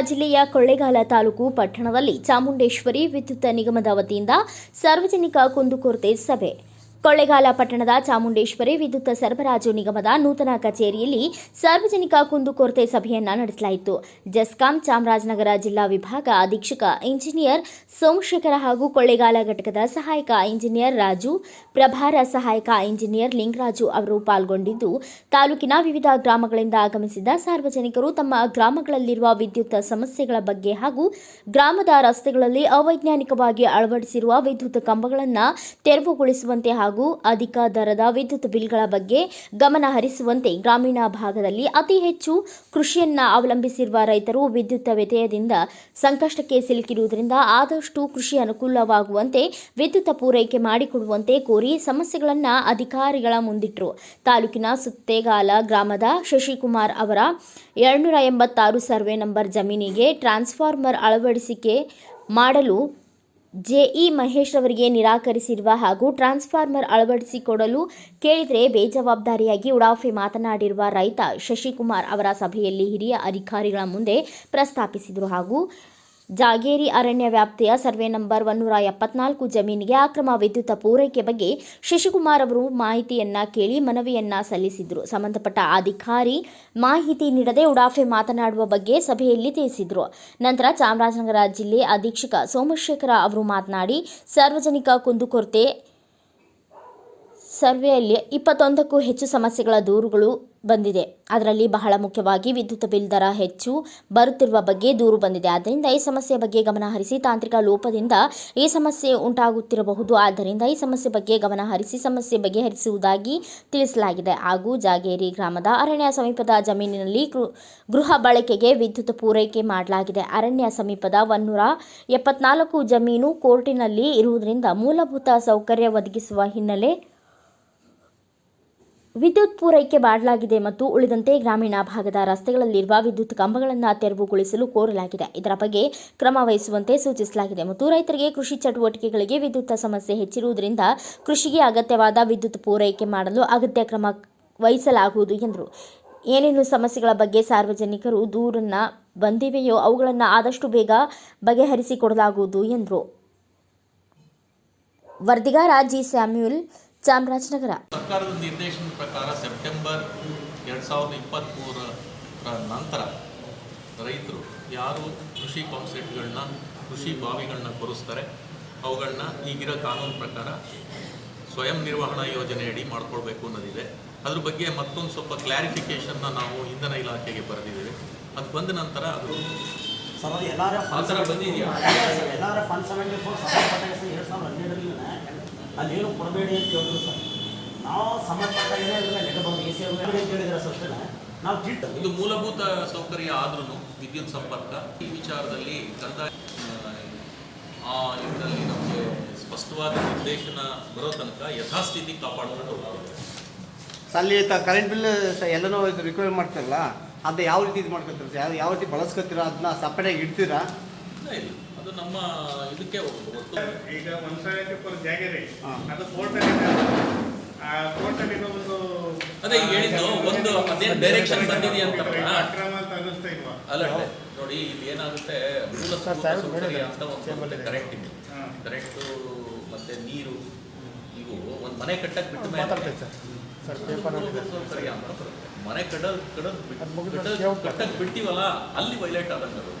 ಜಿಲ್ಲೆಯ ಕೊಳ್ಳೇಗಾಲ ತಾಲೂಕು ಪಟ್ಟಣದಲ್ಲಿ ಚಾಮುಂಡೇಶ್ವರಿ ವಿದ್ಯುತ್ ನಿಗಮದ ವತಿಯಿಂದ ಸಾರ್ವಜನಿಕ ಕುಂದುಕೊರತೆ ಸಭೆ. ಕೊಳ್ಳೇಗಾಲ ಪಟ್ಟಣದ ಚಾಮುಂಡೇಶ್ವರಿ ವಿದ್ಯುತ್ ಸರಬರಾಜು ನಿಗಮದ ನೂತನ ಕಚೇರಿಯಲ್ಲಿ ಸಾರ್ವಜನಿಕ ಕುಂದುಕೊರತೆ ಸಭೆಯನ್ನ ನಡೆಸಲಾಯಿತು. ಜಸ್ಕಾಂ ಚಾಮರಾಜನಗರ ಜಿಲ್ಲಾ ವಿಭಾಗ ಅಧೀಕ್ಷಕ ಇಂಜಿನಿಯರ್ ಸೋಮಶೇಖರ ಹಾಗೂ ಕೊಳ್ಳೇಗಾಲ ಘಟಕದ ಸಹಾಯಕ ಇಂಜಿನಿಯರ್ ರಾಜು, ಪ್ರಭಾರ ಸಹಾಯಕ ಇಂಜಿನಿಯರ್ ಲಿಂಗರಾಜು ಅವರು ಪಾಲ್ಗೊಂಡಿದ್ದು, ತಾಲೂಕಿನ ವಿವಿಧ ಗ್ರಾಮಗಳಿಂದ ಆಗಮಿಸಿದ ಸಾರ್ವಜನಿಕರು ತಮ್ಮ ಗ್ರಾಮಗಳಲ್ಲಿರುವ ವಿದ್ಯುತ್ ಸಮಸ್ಯೆಗಳ ಬಗ್ಗೆ ಹಾಗೂ ಗ್ರಾಮದ ರಸ್ತೆಗಳಲ್ಲಿ ಅವೈಜ್ಞಾನಿಕವಾಗಿ ಅಳವಡಿಸಿರುವ ವಿದ್ಯುತ್ ಕಂಬಗಳನ್ನು ತೆರವುಗೊಳಿಸುವಂತೆ ಹಾಗೂ ಅಧಿಕ ದರದ ವಿದ್ಯುತ್ ಬಿಲ್ಗಳ ಬಗ್ಗೆ ಗಮನ ಹರಿಸುವಂತೆ ಗ್ರಾಮೀಣ ಭಾಗದಲ್ಲಿ ಅತಿ ಹೆಚ್ಚು ಕೃಷಿಯನ್ನ ಅವಲಂಬಿಸಿರುವ ರೈತರು ವಿದ್ಯುತ್ ವ್ಯತ್ಯಯದಿಂದ ಸಂಕಷ್ಟಕ್ಕೆ ಸಿಲುಕಿರುವುದರಿಂದ ಆದಷ್ಟು ಕೃಷಿ ಅನುಕೂಲವಾಗುವಂತೆ ವಿದ್ಯುತ್ ಪೂರೈಕೆ ಮಾಡಿಕೊಡುವಂತೆ ಕೋರಿ ಸಮಸ್ಯೆಗಳನ್ನು ಅಧಿಕಾರಿಗಳ ಮುಂದಿಟ್ಟರು ತಾಲೂಕಿನ ಸುತ್ತೇಗಾಲ ಗ್ರಾಮದ ಶಶಿಕುಮಾರ್ ಅವರ ಎರಡ್ನೂರ ಎಂಬತ್ತಾರು ಸರ್ವೆ ನಂಬರ್ ಜಮೀನಿಗೆ ಟ್ರಾನ್ಸ್ಫಾರ್ಮರ್ ಅಳವಡಿಸಿಕೆ ಮಾಡಲು ಜೆಇ ಮಹೇಶ್ ಅವರಿಗೆ ನಿರಾಕರಿಸಿರುವ ಹಾಗೂ ಟ್ರಾನ್ಸ್ಫಾರ್ಮರ್ ಅಳವಡಿಸಿಕೊಡಲು ಕೇಳಿದರೆ ಬೇಜವಾಬ್ದಾರಿಯಾಗಿ ಉಡಾಫೆ ಮಾತನಾಡಿರುವ ರೈತ ಶಶಿಕುಮಾರ್ ಅವರ ಸಭೆಯಲ್ಲಿ ಹಿರಿಯ ಅಧಿಕಾರಿಗಳ ಮುಂದೆ ಪ್ರಸ್ತಾಪಿಸಿದರು ಹಾಗೂ ಜಾಗೇರಿ ಅರಣ್ಯ ವ್ಯಾಪ್ತಿಯ ಸರ್ವೆ ನಂಬರ್ ಒನ್ನೂರ ಎಪ್ಪತ್ನಾಲ್ಕು ಜಮೀನಿಗೆ ಅಕ್ರಮ ವಿದ್ಯುತ್ ಪೂರೈಕೆ ಬಗ್ಗೆ ಶಶಿಕುಮಾರ್ ಅವರು ಮಾಹಿತಿಯನ್ನ ಕೇಳಿ ಮನವಿಯನ್ನ ಸಲ್ಲಿಸಿದ್ರು. ಸಂಬಂಧಪಟ್ಟ ಅಧಿಕಾರಿ ಮಾಹಿತಿ ನೀಡದೆ ಉಡಾಫೆ ಮಾತನಾಡುವ ಬಗ್ಗೆ ಸಭೆಯಲ್ಲಿ ತಿಳಿಸಿದರು. ನಂತರ ಚಾಮರಾಜನಗರ ಜಿಲ್ಲೆ ಅಧೀಕ್ಷಕ ಸೋಮಶೇಖರ ಅವರು ಮಾತನಾಡಿ, ಸಾರ್ವಜನಿಕ ಕುಂದುಕೊರತೆ ಸರ್ವೆಯಲ್ಲಿ ಇಪ್ಪತ್ತೊಂದಕ್ಕೂ ಹೆಚ್ಚು ಸಮಸ್ಯೆಗಳ ದೂರುಗಳು ಬಂದಿದೆ. ಅದರಲ್ಲಿ ಬಹಳ ಮುಖ್ಯವಾಗಿ ವಿದ್ಯುತ್ ಬಿಲ್ ದರ ಹೆಚ್ಚು ಬರುತ್ತಿರುವ ಬಗ್ಗೆ ದೂರು ಬಂದಿದೆ. ಆದ್ದರಿಂದ ಈ ಸಮಸ್ಯೆ ಬಗ್ಗೆ ಗಮನಹರಿಸಿ ತಾಂತ್ರಿಕ ಲೋಪದಿಂದ ಈ ಸಮಸ್ಯೆ ಉಂಟಾಗುತ್ತಿರಬಹುದು. ಆದ್ದರಿಂದ ಈ ಸಮಸ್ಯೆ ಬಗ್ಗೆ ಗಮನಹರಿಸಿ ಸಮಸ್ಯೆ ಬಗೆಹರಿಸುವುದಾಗಿ ತಿಳಿಸಲಾಗಿದೆ. ಹಾಗೂ ಜಾಗೇರಿ ಗ್ರಾಮದ ಅರಣ್ಯ ಸಮೀಪದ ಜಮೀನಿನಲ್ಲಿ ಗೃಹ ಬಳಕೆಗೆ ವಿದ್ಯುತ್ ಪೂರೈಕೆ ಮಾಡಲಾಗಿದೆ. ಅರಣ್ಯ ಸಮೀಪದ ಒನ್ನೂರ ಎಪ್ಪತ್ನಾಲ್ಕು ಜಮೀನು ಕೋರ್ಟಿನಲ್ಲಿ ಇರುವುದರಿಂದ ಮೂಲಭೂತ ಸೌಕರ್ಯ ಒದಗಿಸುವ ಹಿನ್ನೆಲೆ ವಿದ್ಯುತ್ ಪೂರೈಕೆ ಮಾಡಲಾಗಿದೆ ಮತ್ತು ಉಳಿದಂತೆ ಗ್ರಾಮೀಣ ಭಾಗದ ರಸ್ತೆಗಳಲ್ಲಿರುವ ವಿದ್ಯುತ್ ಕಂಬಗಳನ್ನು ತೆರವುಗೊಳಿಸಲು ಕೋರಲಾಗಿದೆ. ಇದರ ಬಗ್ಗೆ ಕ್ರಮ ವಹಿಸುವಂತೆ ಸೂಚಿಸಲಾಗಿದೆ. ಮತ್ತು ರೈತರಿಗೆ ಕೃಷಿ ಚಟುವಟಿಕೆಗಳಿಗೆ ವಿದ್ಯುತ್ ಸಮಸ್ಯೆ ಹೆಚ್ಚಿರುವುದರಿಂದ ಕೃಷಿಗೆ ಅಗತ್ಯವಾದ ವಿದ್ಯುತ್ ಪೂರೈಕೆ ಮಾಡಲು ಅಗತ್ಯ ಕ್ರಮ ವಹಿಸಲಾಗುವುದು ಎಂದರು. ಏನೇನು ಸಮಸ್ಯೆಗಳ ಬಗ್ಗೆ ಸಾರ್ವಜನಿಕರು ದೂರನ್ನ ಬಂದಿವೆಯೋ ಅವುಗಳನ್ನು ಆದಷ್ಟು ಬೇಗ ಬಗೆಹರಿಸಿಕೊಡಲಾಗುವುದು ಎಂದರು. ವರದಿಗಾರ ಜಿ. ಸ್ಯಾಮ್ಯೂಲ್ ಚಾಮರಾಜನಗರ. ಸರ್ಕಾರದ ನಿರ್ದೇಶನದ ಪ್ರಕಾರ ಸೆಪ್ಟೆಂಬರ್ ಎರಡು ಸಾವಿರದ ಇಪ್ಪತ್ತ್ಮೂರರ ನಂತರ ರೈತರು ಯಾರು ಕೃಷಿ ಪಂಪ್ಸೆಟ್ಗಳನ್ನ ಕೃಷಿ ಬಾವಿಗಳನ್ನ ಕೊರಿಸ್ತಾರೆ ಅವುಗಳನ್ನ ಈಗಿರೋ ಕಾನೂನು ಪ್ರಕಾರ ಸ್ವಯಂ ನಿರ್ವಹಣಾ ಯೋಜನೆಯಡಿ ಮಾಡಿಕೊಳ್ಬೇಕು ಅನ್ನೋದಿದೆ. ಅದ್ರ ಬಗ್ಗೆ ಮತ್ತೊಂದು ಸ್ವಲ್ಪ ಕ್ಲಾರಿಫಿಕೇಷನ್ನ ನಾವು ಇಂಧನ ಇಲಾಖೆಗೆ ಬರೆದಿದ್ದೇವೆ. ಅದು ಬಂದ ನಂತರ ಅದು ಸರ್ ಫೋರ್ ಎಲ್ಲಾರ ಎರಡು ಸಾವಿರದ ಬಂದಿದೆಯಾ ಅಲ್ಲೇನು ಕೊಡಬೇಡಿ ಅಂತ ಹೇಳಿದ್ರು ಸರ್. ನಾವು ಸಂಬಂಧಪಟ್ಟ ಏನೇ ಇದ್ರೆ ಲೆಕ್ಕ ಬಂದು ಎ ಸಿ ಅಂತ ಹೇಳಿದ್ರೆ ಸರ್ ಅಷ್ಟೇ. ನಾವು ಕಿಟ್ ಇದು ಮೂಲಭೂತ ಸೌಕರ್ಯ ಆದ್ರೂ ವಿದ್ಯುತ್ ಸಂಪರ್ಕ ಈ ವಿಚಾರದಲ್ಲಿ ಕಂದಾಯ ಆ ಇದರಲ್ಲಿ ನಮಗೆ ಸ್ಪಷ್ಟವಾದ ನಿರ್ದೇಶನ ಬರೋ ತನಕ ಯಥಾಸ್ಥಿತಿ ಕಾಪಾಡಿಕೊಂಡು ಅಲ್ಲಿ ಕರೆಂಟ್ ಬಿಲ್ ಎಲ್ಲನೂ ಇದು ರಿಕ್ವೈರ್ ಮಾಡ್ತಾರಲ್ಲ ಅದು ಯಾವ ರೀತಿ ಇದು ಮಾಡ್ಕೊತೀರ ಸರ್? ಯಾವ ಯಾವ ರೀತಿ ಬಳಸ್ಕೊತೀರಾ? ಅದನ್ನ ಸಪ್ರೇಟಾಗಿ ಇಡ್ತೀರಾ? ಇಲ್ಲ. ನಮ್ಮ ಇದಕ್ಕೆ ಈಗ ಒಂದು ಜಾಗರಿ. ಅದು ಕೋರ್ಟಲ್ಲಿ ಆ ಒಂದು ಅದೇ ಈಗ ಹೇಳಿದ್ದು ಒಂದು ಅದೇನು ಡೈರೆಕ್ಷನ್ ಬಂದಿದೆ ಅಕ್ರಮ ಅಂತ ಅನ್ನಿಸ್ತಾ ಇಲ್ವಾ? ಅಲ್ಲ ನೋಡಿ ಇಲ್ಲಿ ಏನಾಗುತ್ತೆ ಮೂಲ ಸೌಕರ್ಯ ಅಂತ ಒಂದು ಕರೆಕ್ಟ್ ಇದೆ. ಕರೆಕ್ಟು ಮತ್ತೆ ನೀರು ಇವು ಒಂದು ಮನೆ ಕಟ್ಟಕ್ಕೆ ಬಿಟ್ಟು ಸೌಕರ್ಯ ಅಂತ ಬರುತ್ತೆ. ಮನೆ ಕಡ ಕಡ ಕಟ್ಟಕ್ಕೆ ಬಿಟ್ಟಿವಲ್ಲ ಅಲ್ಲಿ ವೈಲೇಟ್ ಆದಂಗೆ ಅದು